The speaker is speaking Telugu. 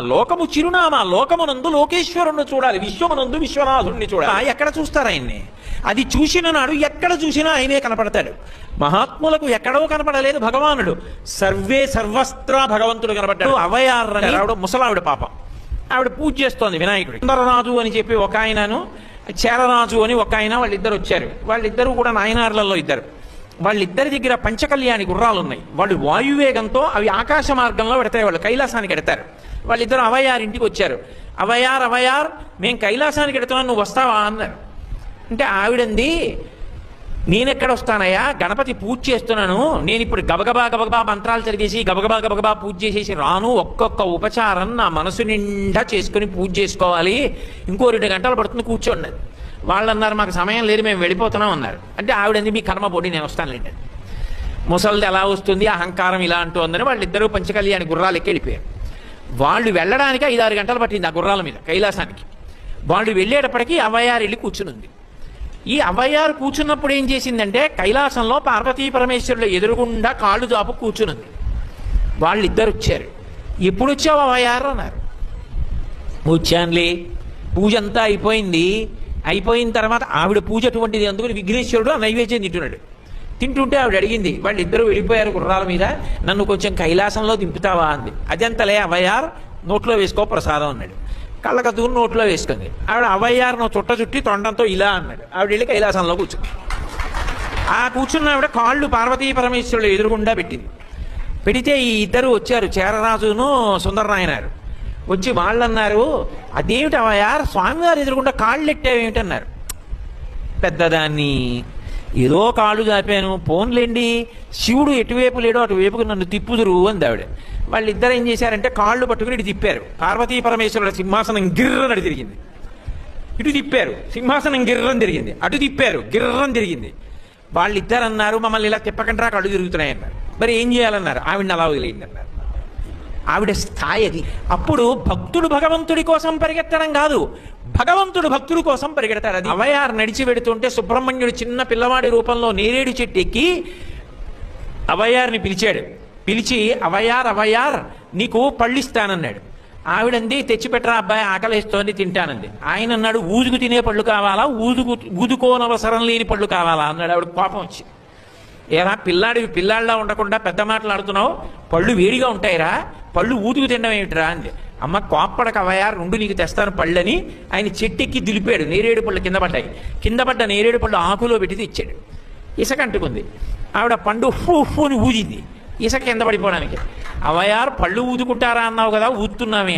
లోకము చిరునామా లోకమునందు లోకేశ్వరుణ్ణి చూడాలి విశ్వమునందు విశ్వనాథుణ్ణి చూడాలి. ఎక్కడ చూస్తారు ఆయన్ని? అది చూసిన నాడు ఎక్కడ చూసినా ఆయనే కనపడతాడు. మహాత్ములకు ఎక్కడో కనపడలేదు భగవానుడు. సర్వే సర్వస్త్ర భగవంతుడు కనపడ్డాడు. అవయారని ఆవిడ ముసలావిడ పాపం. ఆవిడ పూజ చేస్తోంది వినాయకుడి సుందరరాజు అని చెప్పి ఒక ఆయనను చేరరాజు అని ఒక ఆయన వాళ్ళిద్దరు వచ్చారు. వాళ్ళిద్దరూ కూడా నాయనార్లలో ఇద్దరు. వాళ్ళిద్దరి దగ్గర పంచకళ్యాణి గుర్రాలు ఉన్నాయి వాళ్ళు వాయువేగంతో అవి ఆకాశ మార్గంలో పెడతాయి. వాళ్ళు కైలాసానికి ఎడతారు. వాళ్ళిద్దరు అవయార్ ఇంటికి వచ్చారు. అవయార్ అవయార్ మేము కైలాసానికి ఎడుతున్నాం నువ్వు వస్తావా అన్నారు. అంటే ఆవిడంది నేనెక్కడ వస్తానయ్యా? గణపతి పూజ చేస్తున్నాను. నేను ఇప్పుడు గబగబా గబగబా మంత్రాలు చదివేసి గబగబా గబగబా పూజ చేసేసి రాను. ఒక్కొక్క ఉపచారం నా మనసు నిండా చేసుకుని పూజ చేసుకోవాలి. ఇంకో రెండు గంటలు పడుతుంది కూర్చోండి వాళ్ళు అన్నారు మాకు సమయం లేదు మేము వెళ్ళిపోతున్నాం అన్నారు అంటే ఆవిడంది మీ కర్మ పొడి నేను వస్తానులేండి ముసలిది ఎలా వస్తుంది? అహంకారం ఇలా అంటోందని వాళ్ళిద్దరూ పంచకళ్యాణి గుర్రాలు ఎక్కి వెళ్ళిపోయారు. వాళ్ళు వెళ్ళడానికి ఐదారు గంటలు పట్టింది ఆ గుర్రాల మీద కైలాసానికి. వాళ్ళు వెళ్ళేటప్పటికీ అవయారు వెళ్ళి కూర్చునుంది. ఈ అవయారు కూర్చున్నప్పుడు ఏం చేసిందంటే కైలాసంలో పార్వతీ పరమేశ్వరుల ఎదురుగుండా కాళ్ళు జాపు కూర్చునుంది. వాళ్ళిద్దరు వచ్చారు. ఎప్పుడు వచ్చావు అవయారు అన్నారు. వచ్చానులే. పూజ అంతా అయిపోయింది. అయిపోయిన తర్వాత ఆవిడ పూజ అటువంటిది అందుకని విఘ్నేశ్వరుడు ఆ నైవేద్యం తింటున్నాడు. తింటుంటే ఆవిడ అడిగింది వాళ్ళు ఇద్దరు వెళ్ళిపోయారు గుర్రాల మీద నన్ను కొంచెం కైలాసంలో దింపుతావా? అంది. అదంతలే అవయార్ నోట్లో వేసుకో ప్రసాదం అన్నాడు. కళ్ళకతూరు నోట్లో వేసుకుంది. ఆవిడ అవయ్యారు చుట్ట చుట్టి తొండంతో ఇలా అన్నాడు. ఆవిడ వెళ్ళి కైలాసంలో కూర్చుంది. ఆ కూర్చున్న ఆవిడ కాళ్ళు పార్వతీ పరమేశ్వరుడు ఎదురుగుండా పెట్టింది. పెడితే ఈ ఇద్దరు వచ్చారు చేరరాజును సుందరనాయనారు. వచ్చి వాళ్ళు అన్నారు అదేమిటి స్వామివారు ఎదురుకుండా కాళ్ళు ఎట్టావేమిటన్నారు పెద్దదాన్ని ఏదో కాళ్ళు చాపాను పోన్లేండి శివుడు ఎటువైపు లేడో అటువైపుకు నన్ను తిప్పుదురు అంది ఆవిడ. వాళ్ళిద్దరు ఏం చేశారంటే కాళ్ళు పట్టుకుని ఇటు తిప్పారు. పార్వతీ పరమేశ్వరుడు సింహాసనం గిర్రనడి తిరిగింది. ఇటు తిప్పారు. సింహాసనం గిర్రం తిరిగింది. అటు తిప్పారు. గిర్రం తిరిగింది. వాళ్ళిద్దరు అన్నారు మమ్మల్ని ఇలా తిప్పకంటారా కళ్ళు తిరుగుతున్నాయన్నారు. మరి ఏం చేయాలన్నారు? ఆవిడని అలా వదిలేయండి అన్నారు. ఆవిడ స్థాయి అది అప్పుడు భక్తుడు భగవంతుడి కోసం పరిగెత్తడం కాదు. భగవంతుడు భక్తుడి కోసం పరిగెడతారు అది అవయార్ నడిచి వెడుతుంటే సుబ్రహ్మణ్యుడు చిన్న పిల్లవాడి రూపంలో నేరేడు చెట్టు ఎక్కి అవయార్ని పిలిచాడు. పిలిచి అవయార్ అవయార్ నీకు పళ్ళిస్తానన్నాడు. ఆవిడంది తెచ్చిపెట్టరా అబ్బాయి ఆకలిస్తోంది తింటానంది. ఆయన అన్నాడు ఊదుకు తినే పళ్ళు కావాలా? ఊదుకు ఊదుకోనవసరం లేని పళ్ళు కావాలా? అన్నాడు. ఆవిడ కోపం వచ్చి ఏరా పిల్లాడివి పిల్లాడిలా ఉండకుండా పెద్ద మాట్లాడుతున్నావు పళ్ళు వేడిగా ఉంటాయిరా. పళ్ళు ఊదుకు తినడం ఏమిటిరా అంది. అమ్మ కోప్పడక అవయా రెండు నీకు తెస్తాను పళ్ళని. ఆయన చెట్టెక్కి దిలిపాడు. నేరేడు పళ్ళు కింద పడ్డాయి. కింద పడ్డ నేరేడు పళ్ళు ఆకులో పెట్టి తెచ్చాడు ఇసక అంటుకుంది. ఆవిడ పండు హూ హూని ఊదింది. ఇసక కింద పడిపోవడానికి. అవయారు పళ్ళు ఊదుకుంటారా అన్నావు కదా ఊతున్నామే